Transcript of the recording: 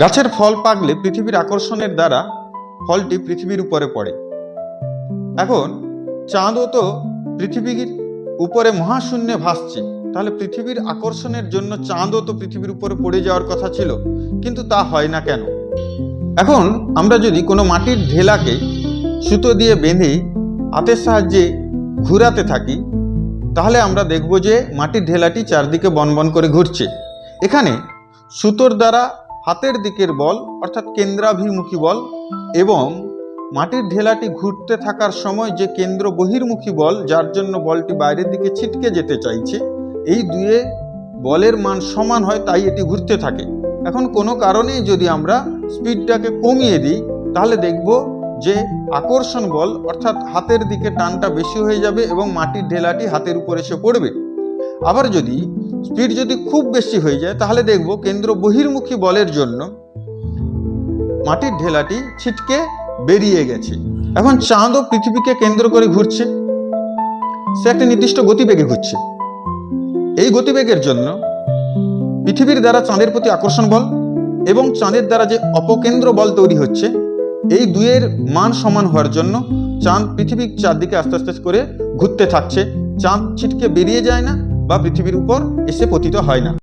গাছের ফল পাকলে পৃথিবীর আকর্ষণের দ্বারা ফলটি পৃথিবীর উপরে পড়ে। এখন চাঁদও তো পৃথিবীর উপরে মহাশূন্যে ভাসছে। তাহলে পৃথিবীর আকর্ষণের জন্য চাঁদও তো পৃথিবীর উপরে পড়ে যাওয়ার কথা ছিল, কিন্তু তা হয় না কেন? এখন আমরা যদি কোনো মাটির ঢেলাকে সুতো দিয়ে বেঁধে হাতের সাহায্যে ঘুরাতে থাকি, তাহলে আমরা দেখব যে মাটির ঢেলাটি চারদিকে বনবন করে ঘুরছে। এখানে সুতোর দ্বারা হাতের দিকের বল, অর্থাৎ কেন্দ্রাভিমুখী বল, এবং মাটির ঢেলাটি ঘুরতে থাকার সময় যে কেন্দ্র বহির্মুখী বল, যার জন্য বলটি বাইরের দিকে ছিটকে যেতে চাইছে, এই দুয়ে বলের মান সমান হয়, তাই এটি ঘুরতে থাকে। এখন কোনো কারণেই যদি আমরা স্পিডটাকে কমিয়ে দিই, তাহলে দেখব যে আকর্ষণ বল, অর্থাৎ হাতের দিকে টানটা বেশি হয়ে যাবে এবং মাটির ঢেলাটি হাতের উপর এসে পড়বে। আবার যদি স্পিড যদি খুব বেশি হয়ে যায়, তাহলে দেখব কেন্দ্র বহির্মুখী বলের জন্য মাটির ঢেলাটি ছিটকে বেরিয়ে গেছে। এখন চাঁদও পৃথিবীকে কেন্দ্র করে ঘুরছে। সে একটা নির্দিষ্ট গতিবেগে ঘুরছে। এই গতিবেগের জন্য পৃথিবীর দ্বারা চাঁদের প্রতি আকর্ষণ বল এবং চাঁদের দ্বারা যে অপকেন্দ্র বল তৈরি হচ্ছে, এই দুয়ের মান সমান হওয়ার জন্য চাঁদ পৃথিবীর চারদিকে আস্তে আস্তে করে ঘুরতে থাকছে। চাঁদ ছিটকে বেরিয়ে যায় না বা পৃথিবীর উপর এসে পতিত হয় না।